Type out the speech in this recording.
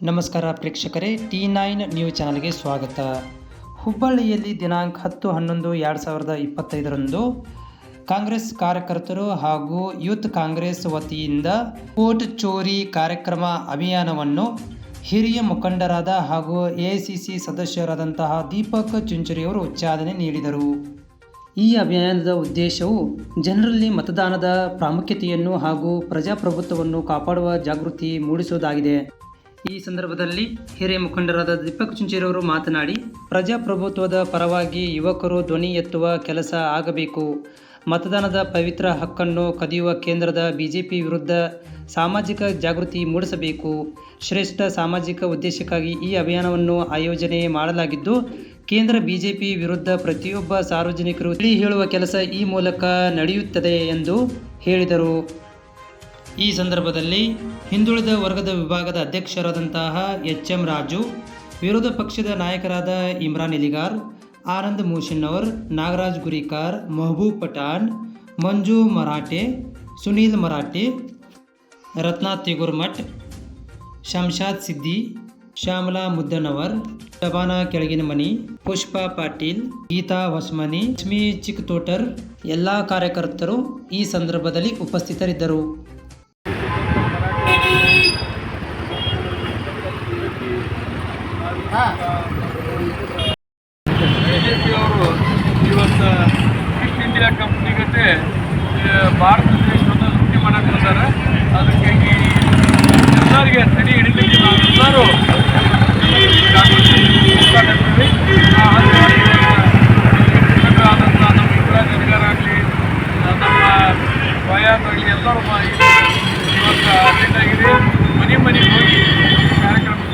ನಮಸ್ಕಾರ ಪ್ರೇಕ್ಷಕರೇ, T nine news ಚಾನಲ್ಗೆ ಸ್ವಾಗತ. ಹುಬ್ಬಳ್ಳಿಯಲ್ಲಿ ದಿನಾಂಕ ಹತ್ತು ಹನ್ನೊಂದು ಎರಡು ಸಾವಿರದ ಇಪ್ಪತ್ತೈದರಂದು ಕಾಂಗ್ರೆಸ್ ಕಾರ್ಯಕರ್ತರು ಹಾಗೂ ಯೂತ್ ಕಾಂಗ್ರೆಸ್ ವತಿಯಿಂದ ಓಟ್ ಚೋರಿ ಕಾರ್ಯಕ್ರಮ ಅಭಿಯಾನವನ್ನು ಹಿರಿಯ ಮುಖಂಡರಾದ ಹಾಗೂ ಎಐಸಿಸಿ ಸದಸ್ಯರಾದಂತಹ ದೀಪಕ್ ಚುಂಚುರಿಯವರು ಚಾಲನೆ ನೀಡಿದರು. ಈ ಅಭಿಯಾನದ ಉದ್ದೇಶವು ಜನರಲ್ಲಿ ಮತದಾನದ ಪ್ರಾಮುಖ್ಯತೆಯನ್ನು ಹಾಗೂ ಪ್ರಜಾಪ್ರಭುತ್ವವನ್ನು ಕಾಪಾಡುವ ಜಾಗೃತಿ ಮೂಡಿಸುವುದಾಗಿದೆ. ಈ ಸಂದರ್ಭದಲ್ಲಿ ಹಿರಿಯ ಮುಖಂಡರಾದ ದೀಪಕ್ ಚುಂಚೇರವರು ಮಾತನಾಡಿ, ಪ್ರಜಾಪ್ರಭುತ್ವದ ಪರವಾಗಿ ಯುವಕರು ಧ್ವನಿ ಎತ್ತುವ ಕೆಲಸ ಆಗಬೇಕು. ಮತದಾನದ ಪವಿತ್ರ ಹಕ್ಕನ್ನು ಕದಿಯುವ ಕೇಂದ್ರದ ಬಿಜೆಪಿ ವಿರುದ್ಧ ಸಾಮಾಜಿಕ ಜಾಗೃತಿ ಮೂಡಿಸಬೇಕು. ಶ್ರೇಷ್ಠ ಸಾಮಾಜಿಕ ಉದ್ದೇಶಕ್ಕಾಗಿ ಈ ಅಭಿಯಾನವನ್ನು ಆಯೋಜನೆ ಮಾಡಲಾಗಿದ್ದು, ಕೇಂದ್ರ ಬಿಜೆಪಿ ವಿರುದ್ಧ ಪ್ರತಿಯೊಬ್ಬ ಸಾರ್ವಜನಿಕರು ತಿಳಿ ಹೇಳುವ ಕೆಲಸ ಈ ಮೂಲಕ ನಡೆಯುತ್ತದೆ ಎಂದು ಹೇಳಿದರು. ಈ ಸಂದರ್ಭದಲ್ಲಿ ಹಿಂದುಳಿದ ವರ್ಗದ ವಿಭಾಗದ ಅಧ್ಯಕ್ಷರಾದಂತಹ ಎಚ್ ಎಂ ರಾಜು, ವಿರೋಧ ಪಕ್ಷದ ನಾಯಕರಾದ ಇಮ್ರಾನ್ ಇಲಿಗಾರ್ ಆನಂದ್ ಮೂಷಿನ್ನವರ್ ನಾಗರಾಜ್ ಗುರಿಕಾರ್, ಮಹಬೂಬ್ ಪಠಾಣ್, ಮಂಜು ಮರಾಠೆ, ಸುನೀಲ್ ಮರಾಠೆ ರತ್ನಾ ತಿಗುರ್ಮಠ್ ಶಂಶಾದ್ ಸಿದ್ದಿ, ಶ್ಯಾಮಲಾ ಮುದ್ದನವರ್, ಶಬಾನಾ ಕೆಳಗಿನ ಮನಿ ಪುಷ್ಪಾ ಪಾಟೀಲ್, ಗೀತಾ ಹೊಸ್ಮನಿ, ಲಕ್ಷ್ಮಿ ಚಿಕ್ಕತೋಟರ್, ಎಲ್ಲ ಕಾರ್ಯಕರ್ತರು ಈ ಸಂದರ್ಭದಲ್ಲಿ ಉಪಸ್ಥಿತರಿದ್ದರು. ಬಿಜೆಪಿಯವರು ಇವತ್ತು ಈಸ್ಟ್ ಇಂಡಿಯಾ ಕಂಪ್ನಿ ಜೊತೆ ಭಾರತ ದೇಶವನ್ನು ಸುದ್ದಿ ಮಾಡಕ್ಕೆ ಬಂದಾರೆ ಅದಕ್ಕಾಗಿ ಎಲ್ಲರಿಗೆ ತಡೆ ಹಿಡಿಲಿಕ್ಕೆ ನಾವೆಲ್ಲರೂ ಆ ನಮ್ಮ ಯುವರಾಜಗಾರ ಆಗಲಿ ನಮ್ಮ ವಯಾಬ್ ಆಗಲಿ ಎಲ್ಲರೂ ಇವತ್ತು ಅಟೆಂಡ್ ಆಗಿದೆ ಮನೆ ಮನೆಗೆ ಹೋಗಿ ಕಾರ್ಯಕ್ರಮ